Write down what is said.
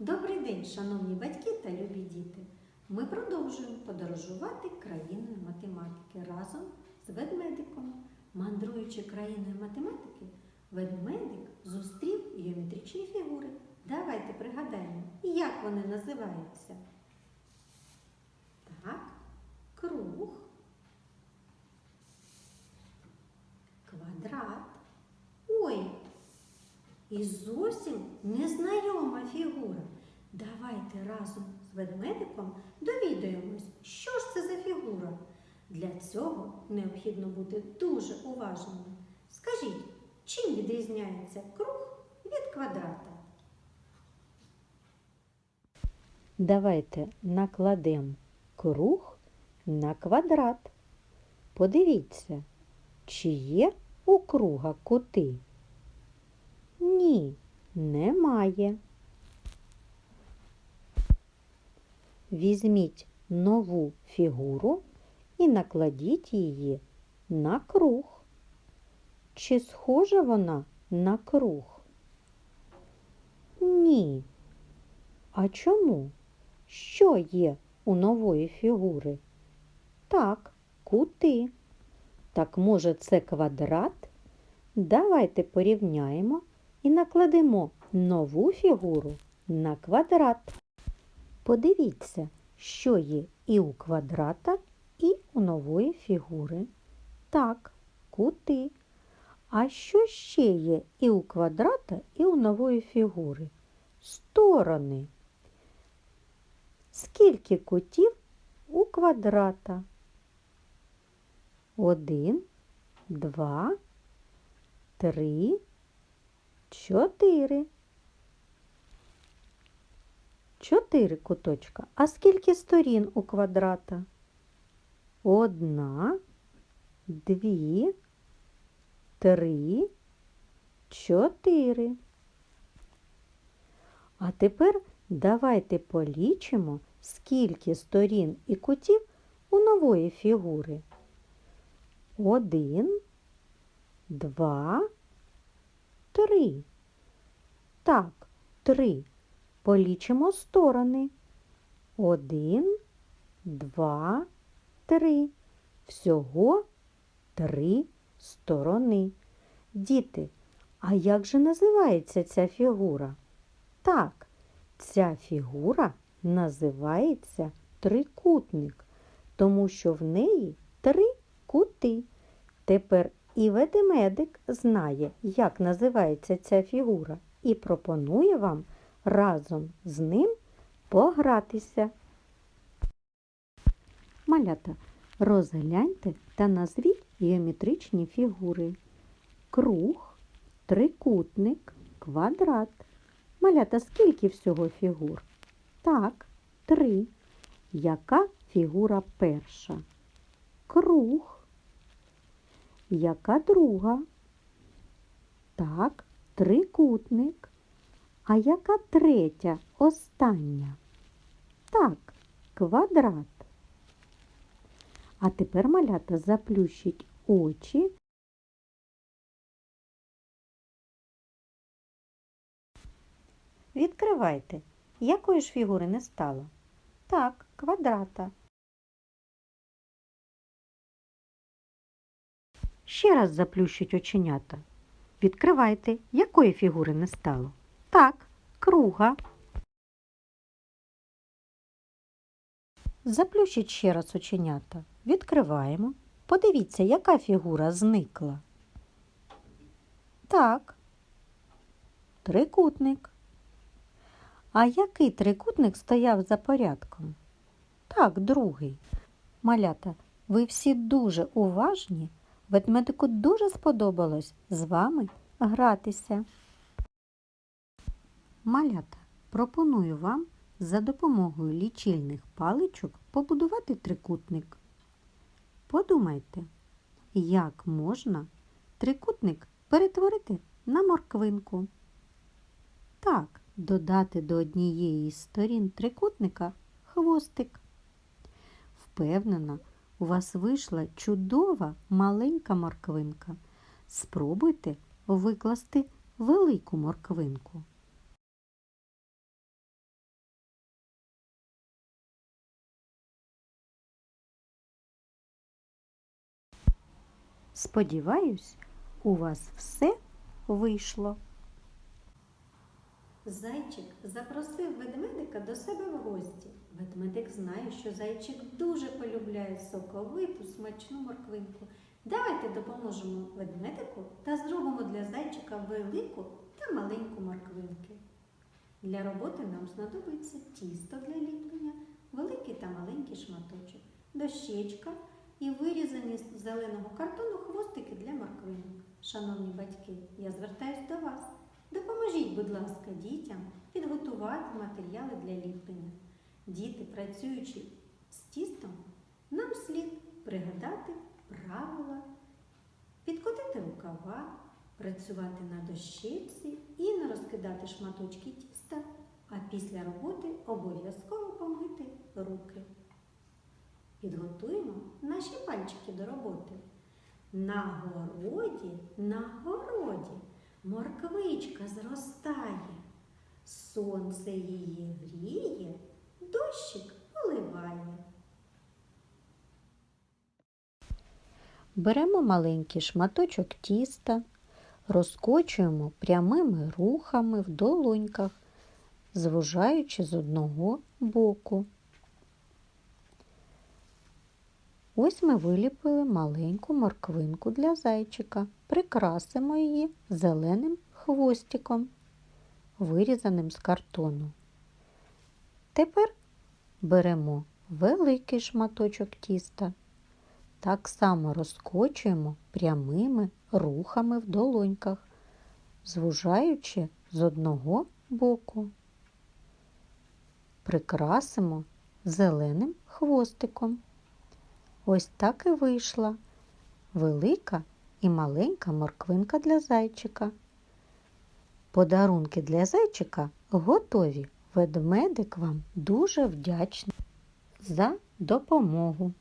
Добрий день, шановні батьки та любі діти! Ми продовжуємо подорожувати країною математики разом з ведмедиком. Мандруючи країною математики, ведмедик зустрів геометричні фігури. Давайте пригадаємо, як вони називаються. Так, круг, квадрат. Ой, і зовсім незнайома фігура. Давайте разом з ведмедиком довідаємось, що ж це за фігура. Для цього необхідно бути дуже уважними. Скажіть, чим відрізняється круг від квадрата? Давайте накладемо круг на квадрат. Подивіться, чи є у круга кути? Ні, немає. Візьміть нову фігуру і накладіть її на круг. Чи схожа вона на круг? Ні. А чому? Що є у нової фігури? Так, кути. Так може це квадрат? Давайте порівняємо і накладемо нову фігуру на квадрат. Подивіться, що є і у квадрата, і у нової фігури. Так, кути. А що ще є і у квадрата, і у нової фігури? Сторони. Скільки кутів у квадрата? Один, два, три, чотири. Чотири куточка. А скільки сторін у квадрата? Одна, дві, три, чотири. А тепер давайте полічимо, скільки сторін і кутів у нової фігури. Один, два, три. Так, три. Полічимо сторони. Один, два, три. Всього три сторони. Діти, а як же називається ця фігура? Так, ця фігура називається трикутник, тому що в неї три кути. Тепер і ведмедик знає, як називається ця фігура, і пропонує вам разом з ним погратися. Малята, розгляньте та назвіть геометричні фігури. Круг, трикутник, квадрат. Малята, скільки всього фігур? Так, три. Яка фігура перша? Круг. Яка друга? Так, трикутник. А яка третя, остання? Так, квадрат. А тепер малята заплющить очі. Відкривайте. Якої ж фігури не стало? Так, квадрата. Ще раз заплющить оченята. Відкривайте, якої фігури не стало? Так, круга. Заплющіть ще раз оченята. Відкриваємо. Подивіться, яка фігура зникла. Так, трикутник. А який трикутник стояв за порядком? Так, другий. Малята, ви всі дуже уважні. Ведмедику дуже сподобалось з вами гратися. Малята, пропоную вам за допомогою лічильних паличок побудувати трикутник. Подумайте, як можна трикутник перетворити на морквинку. Так, додати до однієї з сторін трикутника хвостик. Впевнена, у вас вийшла чудова маленька морквинка. Спробуйте викласти велику морквинку. Сподіваюсь, у вас все вийшло. Зайчик запросив ведмедика до себе в гості. Ведмедик знає, що зайчик дуже полюбляє соковиту смачну морквинку. Давайте допоможемо ведмедику та зробимо для зайчика велику та маленьку морквинки. Для роботи нам знадобиться тісто для ліплення, великий та маленький шматочок, дощечка і вирізані з зеленого картону хвостики для морквинок. Шановні батьки, я звертаюсь до вас. Допоможіть, будь ласка, дітям підготувати матеріали для ліплення. Діти, працюючи з тістом, нам слід пригадати правила, підкотити рукава, працювати на дощечці і не розкидати шматочки тіста, а після роботи обов'язково помити руки. Підготуємо наші пальчики до роботи. На городі, на городі морквичка зростає, сонце її гріє, дощик поливає. Беремо маленький шматочок тіста, розкочуємо прямими рухами в долоньках, звужаючи з одного боку. Ось ми виліпили маленьку морквинку для зайчика. Прикрасимо її зеленим хвостиком, вирізаним з картону. Тепер беремо великий шматочок тіста. Так само розкочуємо прямими рухами в долоньках, звужаючи з одного боку. Прикрасимо зеленим хвостиком. Ось так і вийшла велика і маленька морквинка для зайчика. Подарунки для зайчика готові. Ведмедик вам дуже вдячний за допомогу.